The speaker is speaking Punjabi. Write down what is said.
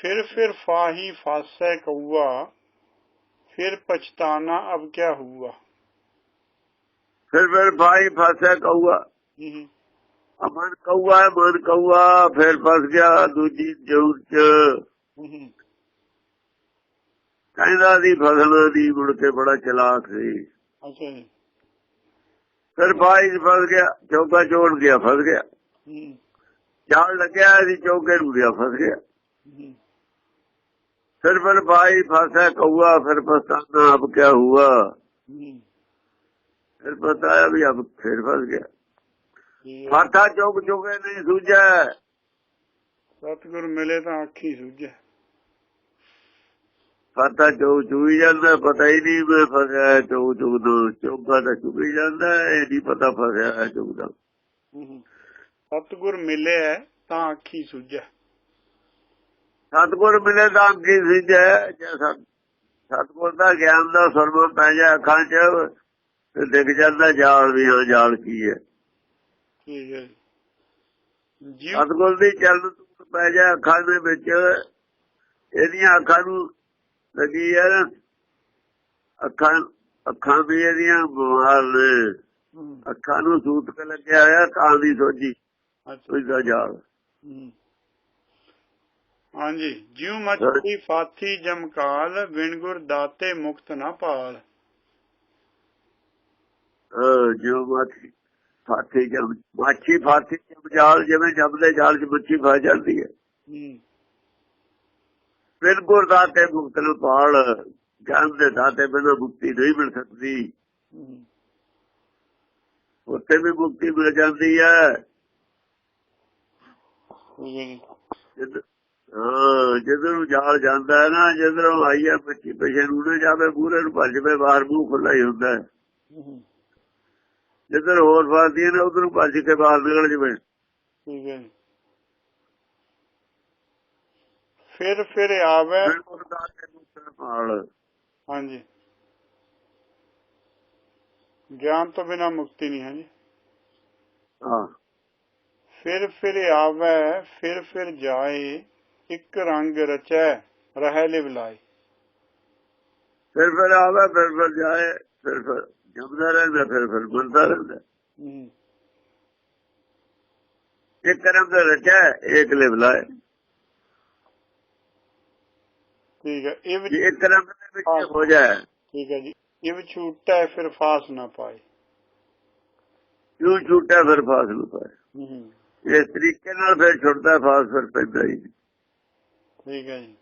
फिर फिर फाही फासै कौआ फिर पछताना अब क्या हुआ ਫਿਰ ਫਿਰ ਭਾਈ ਫਸਿਆ ਕਊਆ हम्म, ਅਮਨ ਕਊਆ ਹੈ, ਮਨ ਕਊਆ ਫਿਰ ਫਸ ਗਿਆ ਦੂਜੀ ਜੂਰ ਚ हम्म, ਕਹਿੰਦਾ ਦੀ ਫਸਲ ਦੀ ਮੁੜ ਕੇ ਬੜਾ ਚਲਾਕ ਸੀ अच्छा जी ਫਿਰ ਭਾਈ ਚ ਫਸ ਗਿਆ ਚੌਕਾ ਜੋੜ ਗਿਆ ਫਸ ਗਿਆ हम्म, ਜਾਲ ਲੱਗਿਆ ਸੀ ਚੌਕੇ ਨੂੰ ਗਿਆ ਫਸ ਗਿਆ हम्म, ਫਿਰ ਫਿਰ ਭਾਈ ਫਸਾ ਕਹੂਆ ਫਿਰ ਪਛਤਾਨਾ ਆਪ ਕਿਆ ਹੁਆ। ਫਿਰ ਪਤਾ ਆ ਵੀ ਆਪ ਫਿਰ ਫਸ ਗਿਆ। ਫਾਟਾ ਚੋਕ ਚੁਗੇ ਨਹੀਂ ਸੂਝੈ ਸਤਗੁਰ ਮਿਲੇ ਤਾਂ ਅੱਖੀ ਸੂਝੈ ਫਾਟਾ ਚੋਕ ਚੁਈ ਜਾਂਦਾ ਪਤਾ ਹੀ ਨਹੀਂ ਮੈਂ ਫਸਿਆ ਚੋਕ ਚੁਗ ਦੋ ਚੋਗਾ ਤਾਂ ਚੁਗੀ ਜਾਂਦਾ ਇਹ ਨਹੀਂ ਪਤਾ ਫਸਿਆ ਚੋਗ ਦਾ ਸਤਗੁਰ ਮਿਲੇ ਤਾਂ ਅੱਖੀ ਸੂਝੈ ਸਤਗੁਰ ਮਿਲੇ ਤਾਂ ਕੀ ਸਿੱਝੈ ਜੇ ਸਤ- ਸਤਿਗੁਰ ਦਾ ਗਿਆਨ ਦਾ ਸਰਵ ਪੈ ਜਾ ਅੱਖਾਂ 'ਚ ਤੇ ਦਿਖ ਜਾਂਦਾ ਜਾਲ ਵੀ ਹਾਂ ਜਾਲ ਕੀ ਹੈ? ਠੀਕ ਹੈ। ਸਤਗੁਰ ਦੀ ਚਰਨ ਤੂੰ ਪੈ ਜਾ ਅੱਖਾਂ ਦੇ ਵਿੱਚ ਇਹਦੀਆਂ ਅੱਖਾਂ ਨੂੰ ਲੱਗੀ ਹੈ ਅੱਖਾਂ ਅੱਖਾਂ ਵੀ ਇਹਦੀਆਂ ਬਿਮਾਰ ਨੇ। ਅੱਖਾਂ ਨੂੰ ਸੂਤ ਕੇ ਲੱਗਿਆ ਹੋਇਆ ਕਾਂ ਦੀ ਸੋਝੀ ਅੱਛਾ। ਉਸ ਦਾ ਜਾਲ। ਹਾਂਜੀ। ਜਿਉ ਮੱਛੀ ਫਾਥੀ ਜਮਕਾਲ ਬਿਨ ਗੁਰ ਦਾਤੇ ਮੁਕਤ ਨਾ ਪਾਲ ਅਹ ਜੋ ਮਾਛੀ ਫਾਥੀ ਜਮ ਮਾਛੀ ਫਾਥੀ ਜਮ ਜਾਲ ਜਿਵੇਂ ਜੰਮਦੇ ਜਾਲ 'ਚ ਮੱਛੀ ਫਸ ਜਾਂਦੀ ਹੈ। ਹਮ, ਬਿਲਕੁਲ ਦਾਤੇ ਮੁਕਤ ਨੂੰ ਪਾਲ ਗਿਆਨ ਦੇ ਦਾਤੇ ਬਿਨਾਂ ਮੁਕਤੀ ਨਹੀਂ ਮਿਲ ਸਕਦੀ। ਉੱਥੇ ਵੀ ਮੁਕਤੀ ਮਿਲ ਜਾਂਦੀ ਹੈ। ਠੀਕ ਹੈ ਜੀ। ਜਿੱਦ- ਹਾਂ ਜਿੱਧਰ ਜਾਲ ਜਾਂਦਾ ਹੈ ਨਾ ਜਿੱਧਰੋਂ ਆਈ ਹੈ ਮੱਛੀ ਪਿਛੇ ਨੂੰ ਨਾ ਜਾਵੇ ਪੂਰੇ ਨੂੰ ਭੱਜ ਪਏ ਬਾਹਰ ਮੂੰਹ ਖੁੱਲਾ ਹੀ ਹੁੰਦਾ ਹੈ। ਜਿੱਧਰ ਹੋਰ ਫਸਦੀ ਹੈ ਨਾ ਉਧਰ ਨੂੰ ਭੱਜ ਕੇ ਬਾਹਰ ਨਿਕਲ ਜਵੇ। ਠੀਕ ਹੈ ਜੀ। ਫਿਰ ਫਿਰ ਆਵੇ। ਹਾਂਜੀ। ਗਿਆਨ ਤੋਂ ਬਿਨਾ ਮੁਕਤੀ ਨਹੀਂ ਹੈ ਜੀ। ਹਾਂ। ਫਿਰ ਫਿਰ ਆਵੇ ਫਿਰ ਫਿਰ ਜਾਏ। ਇੱਕ ਰੰਗ ਰਚੈ ਰਹਿ ਲਿਵ ਲਾਏ ਫਿਰ ਫਿਰ ਆਵੇ ਫਿਰ ਫਿਰ ਜਾਏ ਫਿਰ ਫਿਰ ਜਮਦਾ ਰਹਿੰਦਾ ਫਿਰ ਫਿਰ ਬਣਦਾ ਰਹਿੰਦਾ ਹਮ, ਇੱਕ ਕਰਮ ਦਾ ਰਚਾ ਇੱਕ ਲਿਵ ਲਾਏ ਠੀਕ ਹੈ ਇਹ ਵੀ ਜੇ ਇੱਕ ਕਰਮ ਦੇ ਵਿੱਚ ਹੋ ਜਾਏ ਠੀਕ ਹੈ ਜੀ ਇਹ ਵੀ ਛੂਟਾ ਫਿਰ ਫਾਸ ਨਾ ਪਾਏ ਕਿਉਂ ਛੁੱਟਿਆ ਫਿਰ ਫਾਸ ਨੂੰ ਪਾਏ ਹਮ, ਇਸ ਤਰੀਕੇ ਨਾਲ ਫਿਰ ਛੁੱਟਦਾ ਫਾਸ ਫਿਰ ਪੈਂਦਾ ਹੀ ਨਹੀਂ। ਠੀਕ ਹੈ ਜੀ।